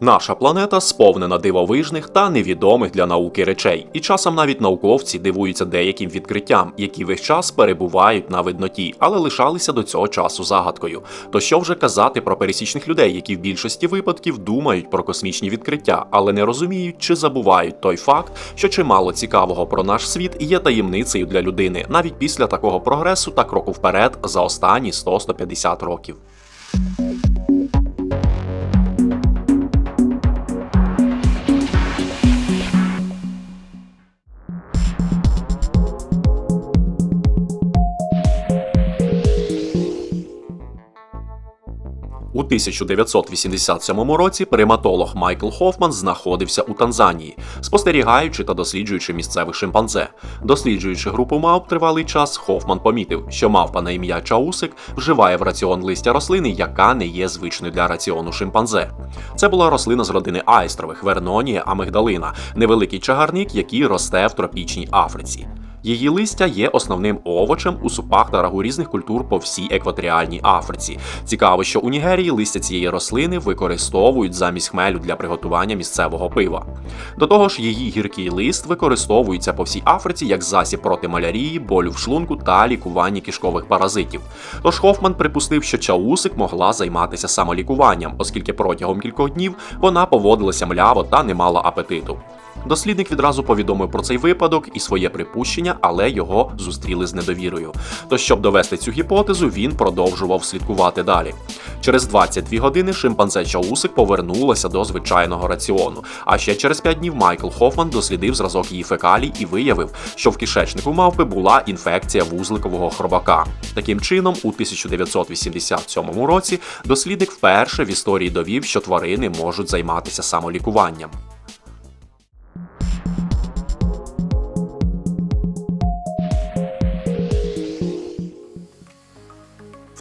Наша планета сповнена дивовижних та невідомих для науки речей, і часом навіть науковці дивуються деяким відкриттям, які весь час перебувають на видноті, але лишалися до цього часу загадкою. То що вже казати про пересічних людей, які в більшості випадків думають про космічні відкриття, але не розуміють чи забувають той факт, що чимало цікавого про наш світ є таємницею для людини, навіть після такого прогресу та кроку вперед за останні 100-150 років. У 1987 році приматолог Майкл Хофман знаходився у Танзанії, спостерігаючи та досліджуючи місцевих шимпанзе. Досліджуючи групу мавп тривалий час, Хофман помітив, що мавпа на ім'я Чаусик вживає в раціон листя рослини, яка не є звичною для раціону шимпанзе. Це була рослина з родини айстрових Вернонія амигдалина, невеликий чагарник, який росте в тропічній Африці. Її листя є основним овочем у супах та рагу різних культур по всій екваторіальній Африці. Цікаво, що у Нігерії листя цієї рослини використовують замість хмелю для приготування місцевого пива. До того ж, її гіркий лист використовується по всій Африці як засіб проти малярії, болю в шлунку та лікування кишкових паразитів. Тож Хофман припустив, що чаусик могла займатися самолікуванням, оскільки протягом кількох днів вона поводилася мляво та не мала апетиту. Дослідник відразу повідомив про цей випадок і своє припущення, але його зустріли з недовірою. То, щоб довести цю гіпотезу, він продовжував слідкувати далі. Через 22 години шимпанзе Чаусик повернулася до звичайного раціону. А ще через 5 днів Майкл Хофман дослідив зразок її фекалій і виявив, що в кишечнику мавпи була інфекція вузликового хробака. Таким чином, у 1987 році дослідник вперше в історії довів, що тварини можуть займатися самолікуванням.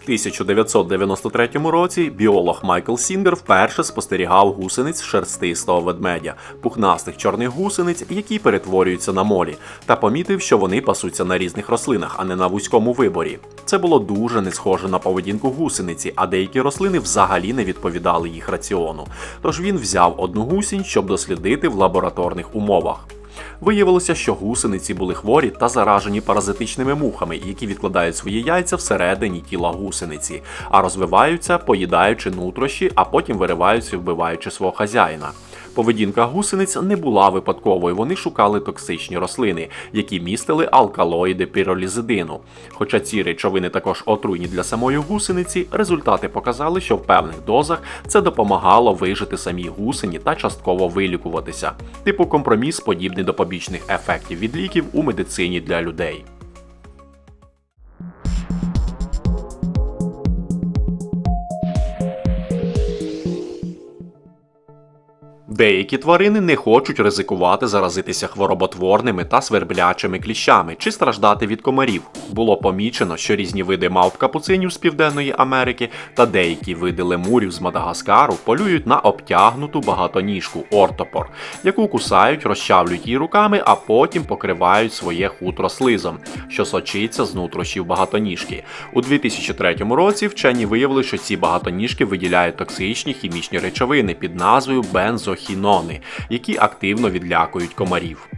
1993 році біолог Майкл Сінгер вперше спостерігав гусениць шерстистого ведмедя, пухнастих чорних гусениць, які перетворюються на молі, та помітив, що вони пасуться на різних рослинах, а не на вузькому виборі. Це було дуже не схоже на поведінку гусениці, а деякі рослини взагалі не відповідали їх раціону. Тож він взяв одну гусінь, щоб дослідити в лабораторних умовах. Виявилося, що гусениці були хворі та заражені паразитичними мухами, які відкладають свої яйця всередині тіла гусениці, а розвиваються, поїдаючи нутрощі, а потім вириваються, вбиваючи свого хазяїна. Поведінка гусениць не була випадковою. Вони шукали токсичні рослини, які містили алкалоїди піролізидину. Хоча ці речовини також отруйні для самої гусениці, результати показали, що в певних дозах це допомагало вижити самій гусені та частково вилікуватися. Типу компроміс, подібний до побічних ефектів від ліків у медицині для людей. Деякі тварини не хочуть ризикувати заразитися хвороботворними та сверблячими кліщами чи страждати від комарів. Було помічено, що різні види мавп капуцинів з Південної Америки та деякі види лемурів з Мадагаскару полюють на обтягнуту багатоніжку ортопор, яку кусають, розчавлюють її руками, а потім покривають своє хутро слизом, що сочиться з нутрощів багатоніжки. У 2003 році вчені виявили, що ці багатоніжки виділяють токсичні хімічні речовини під назвою бензохінони, які активно відлякують комарів.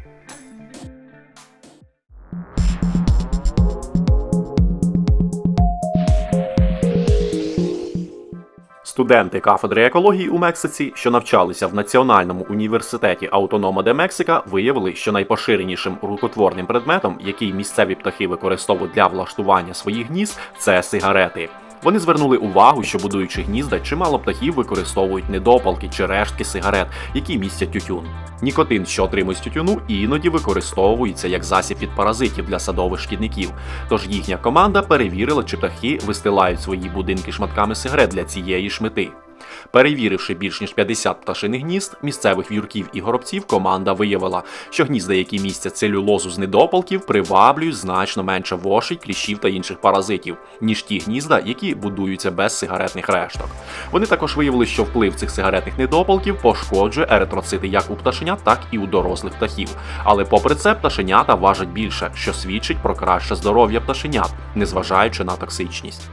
Студенти кафедри екології у Мексиці, що навчалися в Національному університеті Автонома де Мексика, виявили, що найпоширенішим рукотворним предметом, який місцеві птахи використовують для влаштування своїх гнізд, це сигарети. Вони звернули увагу, що будуючи гнізда, чимало птахів використовують недопалки чи рештки сигарет, які містять тютюн. Нікотин, що отримують з тютюну, іноді використовується як засіб від паразитів для садових шкідників. Тож їхня команда перевірила, чи птахи вистилають свої будинки шматками сигарет для цієї шмети. Перевіривши більш ніж 50 пташиних гнізд, місцевих в'юрків і горобців, команда виявила, що гнізда, які містять целюлозу з недопалків, приваблюють значно менше вошей, кліщів та інших паразитів, ніж ті гнізда, які будуються без сигаретних решток. Вони також виявили, що вплив цих сигаретних недопалків пошкоджує еритроцити як у пташенят, так і у дорослих птахів. Але попри це, пташенята важать більше, що свідчить про краще здоров'я пташенят, незважаючи на токсичність.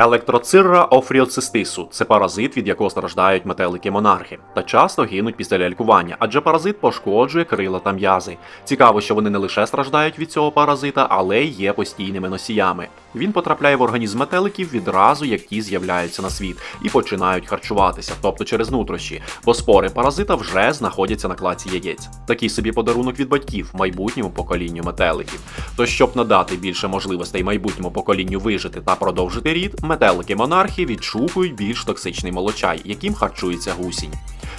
Електроцирра офріоцистису це паразит, від якого страждають метелики монархи, та часто гинуть після лялькування, адже паразит пошкоджує крила та м'язи. Цікаво, що вони не лише страждають від цього паразита, але й є постійними носіями. Він потрапляє в організм метеликів відразу, як ті з'являються на світ, і починають харчуватися, тобто через нутрощі, бо спори паразита вже знаходяться на клаці яєць. Такий собі подарунок від батьків майбутньому поколінню метеликів. Тож, щоб надати більше можливостей майбутньому поколінню вижити та продовжити рід, метелики монархи відшукують більш токсичний молочай, яким харчується гусінь.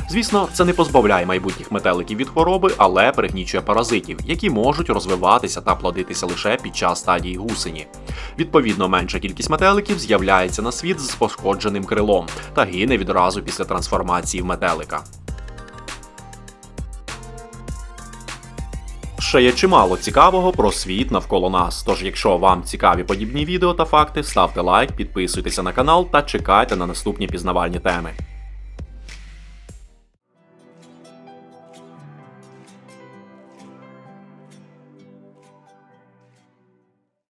Звісно, це не позбавляє майбутніх метеликів від хвороби, але пригнічує паразитів, які можуть розвиватися та плодитися лише під час стадії гусені. Відповідно, менша кількість метеликів з'являється на світ з пошкодженим крилом та гине відразу після трансформації в метелика. Ще є чимало цікавого про світ навколо нас. Тож, якщо вам цікаві подібні відео та факти, ставте лайк, підписуйтеся на канал та чекайте на наступні пізнавальні теми.